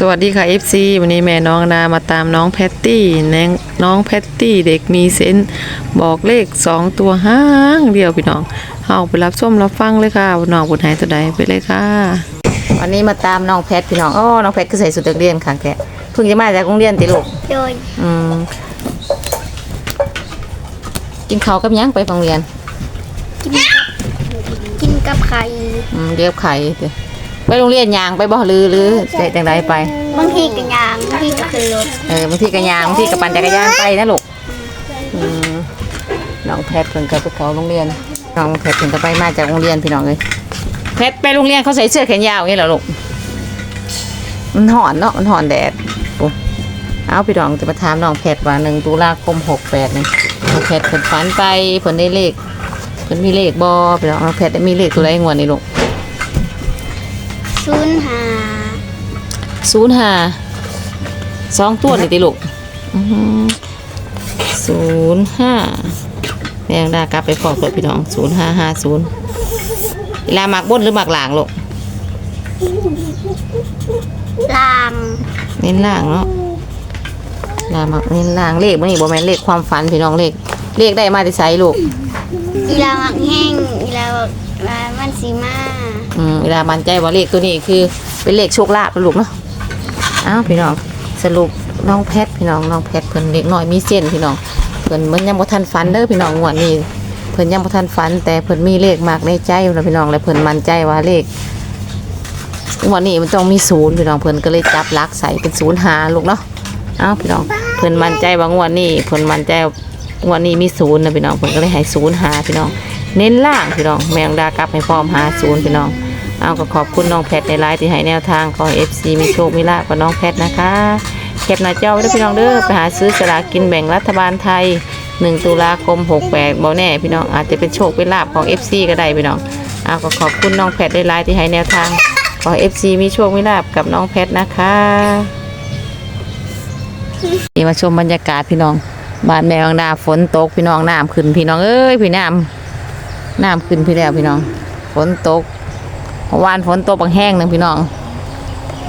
สวัสดีค่ะ FC วันนี้แม่น้องนามาตามน้องแพตตี้แนงน้องแพตตี้เด็กมีเซนส์บอกเลข 2 ตัวห้างเดียวพี่น้องเอาไปรับส้มรับฟังเลยค่ะว่าน้องบุญหายตัวใดไปเลยค่ะ วันนี้มาตามน้องแพทพี่น้องอ๋อน้องแพทก็ใส่สุดนักเรียนค่ะแกเพิ่งจะมาจากโรงเรียนติลูกโดยอืมกินข้าวกับหยังไปโรงเรียน กินกับไข่อืมเรียบไข่ติ ไปโรงเรียนยางไปบ่หรือหรือได้จังไดไป บางทีก็ยางบางทีก็คือรถเออบางทีก็ยางบางทีก็ปั่นจักรยานไปนะลูกอืมน้องแพทเพิ่นก็ไปเข้าโรงเรียนน้องแพทเพิ่นก็ไปมาจากโรงเรียนพี่น้องเลยแพทไปโรงเรียนเขาใส่เสื้อแขนยาวอย่างนี้เหรอลูกมันหอนเนาะมันหอนแดดโอ้เอาพี่น้องจะมาถามน้องแพทว่าหนึ่งตุลาคมหกแปดนี่น้องแพทเพิ่นฝันไปเพิ่นได้เลขเพิ่นมีเลขบอพี่น้องน้องแพทได้มีเลขตัวใดงวดนี่ลูก ศูนย์หาศูนย์ห้าสองตัวนี่ติลูกศูนย์ห้าแมงดากลับไปฟอกรถพี่น้องศูนย์ห้าห้าศูนย์เวลาหมักบนหรือหมักหลางลูกลางเน้นล่างเนาะเวลาหมักเน้นล่างเลขมันนี่บ่แม่นเลขความฝันพี่น้องเลขเลขได้มาที่ไสลูกอีลาหมักแห้งอีลาแบบว่ามันสีมา อืมเวลามันใจว่าเลขตัวนี้คือเป็นเลขโชคลาภลูกเนาะอ้าวพี่น้องสรุปน้องแพทพี่น้องน้องแพทเพิ่นเล็กน้อยมีเส้นพี่น้องเพิ่นมันยังบ่ทันฝันเด้อพี่น้องงวดนี้เพิ่นยังบ่ทันฝัน แต่เพิ่นมีเลขมากในใจแล้วพี่น้องและเพิ่นมั่นใจว่าเลขงวดนี้มันต้องมีศูนย์พี่น้องเพิ่นก็เลยจับลักใส่เป็นศูนย์หาลูกเนาะอ้าวพี่น้องเพิ่นมั่นใจว่างวดนี้เพิ่นมั่นใจว่างวดนี้มีศูนย์นะพี่น้องเพิ่นก็เลยให้ศูนย์หาพี่น้องเน้นล่างพี่น้องแมงดากลับให้พร้อมหาศูนย์พี่น้อง เอาก็ขอบคุณน้องแพทในไลน์ที่ให้แนวทางของ FC มีโชคมีลาภกับน้องแพทนะคะแคปหน้าจอไว้ด้วยพี่น้องเด้อไปหาซื้อสลากกินแบ่งรัฐบาลไทย 1 ตุลาคม 68บ่แน่พี่น้องอาจจะเป็นโชคเป็นลาภของ FC ก็ได้พี่น้องเอาก็ขอบคุณน้องแพทในไลน์ที่ให้แนวทางของ FC มีโชคมีลาภกับน้องแพทนะคะนี่มาชมบรรยากาศพี่น้องบ้านแม่วังดาฝนตกพี่น้องน้ำขึ้นพี่น้องเอ้ยพี่น้ำน้ำขึ้นพี่แล้วพี่น้องฝนตก วานฝนตกบางแห้งหนึ่งพี่น้อง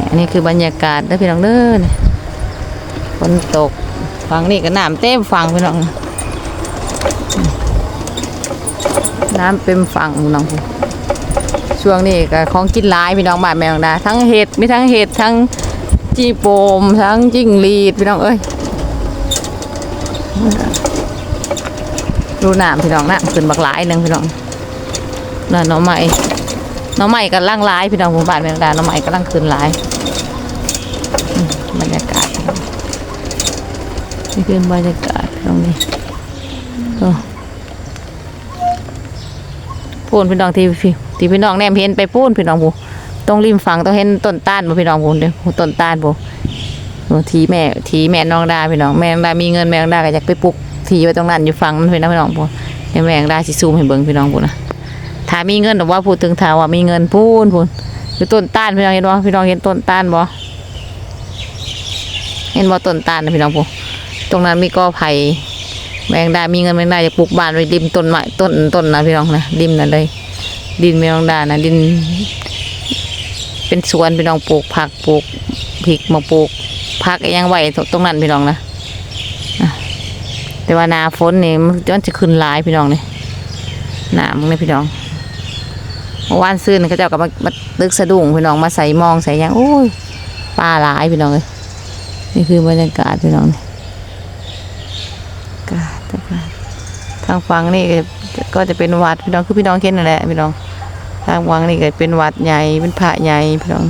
อันนี้คือบรรยากาศนะพี่น้องเด้อฝนตกฝั่งนี้ก็น้ำเต็มฝั่งพี่น้อง น้ำเต็มฝั่งพี่น้องช่วงนี้ก็ของกินหลายพี่น้องบานแมวดาทั้งเห็ดมีทั้งเห็ดทั้งจีโปมทั้งจิ้งรีดพี่น้องเอ้ยดูน้ำพี่น้องน้ำขึ้นบักหลายหนึ่งพี่น้องน่ะหน้องใหม่ น้องใหม่กำลังหลายพี่น้องหมู่บ้านเมืองดาน้องใหม่กำลังขึ้นหลายบรรยากาศพี่น้องนี่คือบรรยากาศตรงนี้พูนพี่น้องที่พี่ที่พี่น้องแนมเห็นไปพูนพี่น้องบูตรงริมฝั่งต้องเห็นต้นต้านบ่พี่น้องบูเดี๋ยวต้นต้านบูทีแม่ทีแม่น้องดาพี่น้องแม่น้องดามีเงินแม่น้องดาก็อยากไปปลูกทีไว้ตรงนั้นอยู่ฝั่งนั้นพี่น้องพี่น้องบูแม่แม่น้องดาสิซูมให้เบิ่งพี่น้องบูนะ ถ้ามีเงินหรือว่าพูดถึงถาว่ามีเงินพูนพูนอยู่ต้นต้านพี่น้องเห็นบ่พี่น้องเห็นต้นต้านบ่เห็นบ่ต้นต้านนะพี่น้องพูตรงนั้นมีกอไผ่แมงดา มีเงินแมงดาจะปลูกบ้านไว้ริมต้นไม้ต้นต้นนะพี่น้องนะริมนั่นเลย ดินแมงดานะดิน เป็นสวนพี่น้องปลูกผักปลูกพริกมาปลูกผักยังไหวตรงนั้นพี่น้องนะแต่ว่านาฝนนี่มันจะขึ้นหลายพี่น้องนี่หนามเลยพี่น้อง วานซื้อนี่เขาเจ้าก็มามาตึกสะดุ้งพี่น้องมาใส่มองใส่ยังโอ้ยปลาหลายพี่น้องเลยนี่คือบรรยากาศพี่น้องกาดกาทางฝั่งนี่ก็จะเป็นวัดพี่น้องคือพี่น้องเห็นนั่นแหละพี่น้องทางวังนี่ก็เป็นวัดใหญ่เป็นพระใหญ่พี่น้อง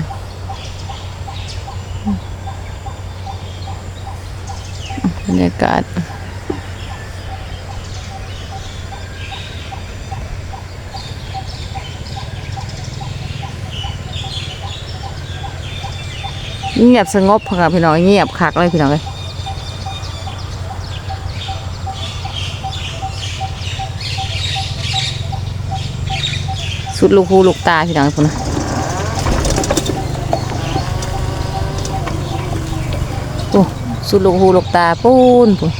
บรรยากาศ เงียบสงบค่ะพี่น้องเงียบคักเลยพี่น้องเลยสุดลูกหูลูกตาพี่น้องพุ่นนะโอ้สุดลูกหูลูกตาปูนพุ่น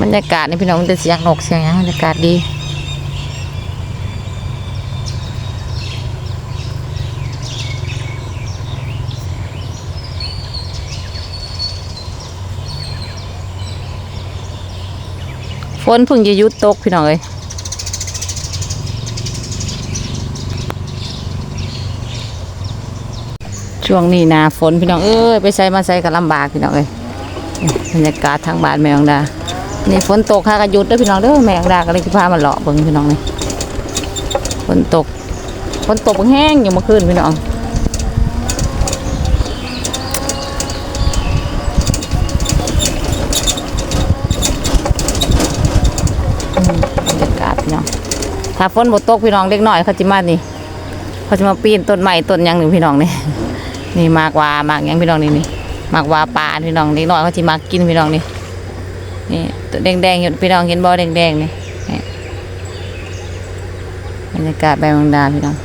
บรรยากาศนี่พี่น้องมันจะเสียงนกเสียงยังบรรยากาศดี นเพิ่งจะยุดตกพี่น้องเอ้ยช่วงนี้นาฝนพี่น้องเอ้ยไปใส่มาใส่ก็ลำบากพี่น้องเอ้ยบรรยากาศทางบ้านแมงดานี่ฝนตกค่ะก็หยุดเด้อพี่น้องเด้อแมงดาก็เลยพามาเลาะเบิ่งพี่น้องนี่ฝนตกฝนตกแห้งอยู่เมื่อคืนพี่น้อง บรรยากาศพี่น้อง ถ้าฝนบ่ตกพี่น้องเล็กน้อยเขาจิมานี่เขาจะมาปีนต้นไม้ต้นยังหนึ่งพี่น้องนี่นี่มากว่ามากยังพี่น้องนี่นี่มากว่าปลาพี่น้องเล็กน้อยเขาจิมากินพี่น้องนี่นี่ตัวแดงๆเห็นพี่น้องเห็นบ่แดงๆนี่นี่บรรยากาศแบบบางดาพี่น้อง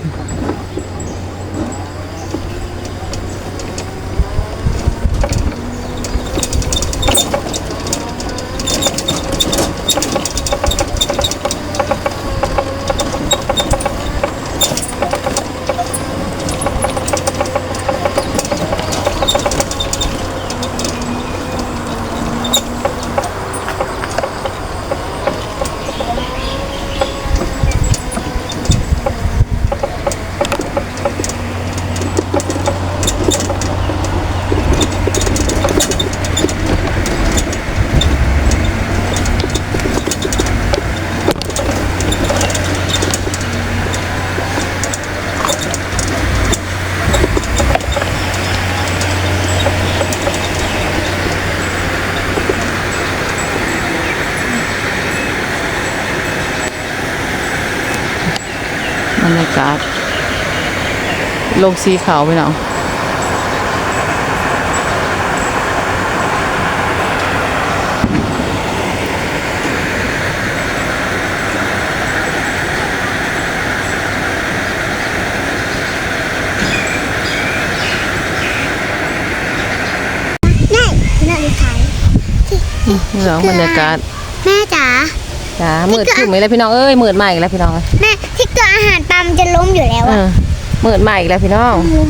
บรรยากาศลงสีขาวพี่น้องแม่แม่ดีขายพี่น้องบรรยากาศ แม่จ๋า จ้ามืดขึ้นไหมแล้วพี่น้องเอ้ยมืดใหม่อีกแล้วพี่น้องเอ้ยแม่ที่ตัวอาหารปลามันจะล้มอยู่แล้วเออะอมืดใหม่อีกแล้วพี่น้องงู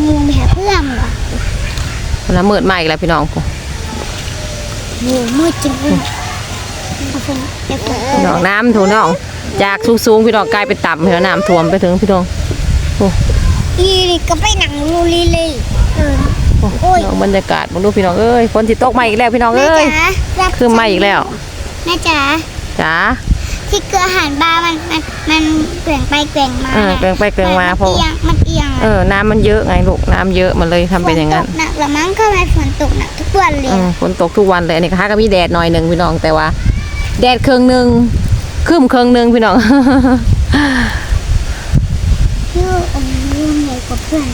งูแผลเพื่อมเหรอแล้วมืดใหม่อีกแล้วพี่น้องงูมืดจริงเลยเอาผมเดี๋ยวผมพี่น้องน้ำถูน้อง จากสูงๆพี่น้องกลายเป็นต่ำพี่น้องน้ำท่วมไปถึงพี่น้องอีนี่ก็ไปหนังลูลีเลยเออโอ้โอ้ยพี่น้องบรรยากาศบนรูพี่น้องเอ้ยฝนสิตกใหม่อีกแล้วพี่น้องแม่เอ้ยจ๋ารับคือใหม่อีกแล้วแม่จ๋า จ้าที่เกลืออาหารปลามันมันมันเกลื่งไปเกลื่งมาเออเกลื่งไปเกลื่งมามันเพราะเอียงมันเอียงเออน้ำมันเยอะไงลูกน้ำเยอะมันเลยทำเป็นอย่างนั้นฝตกหนักละมั้งก็มาฝนตกหนักทุกวันเลยเออฝนตกทุกวันเลยอันนี้ค่ะก็มีแดดหน่อยหนึ่งพี่น้องแต่ว่า แดดเครื่องหนึ่งครึ้มเครื่องหนึ่งพี่น้องชื่ออมยุ่งใหญ่กว่าเพื่อน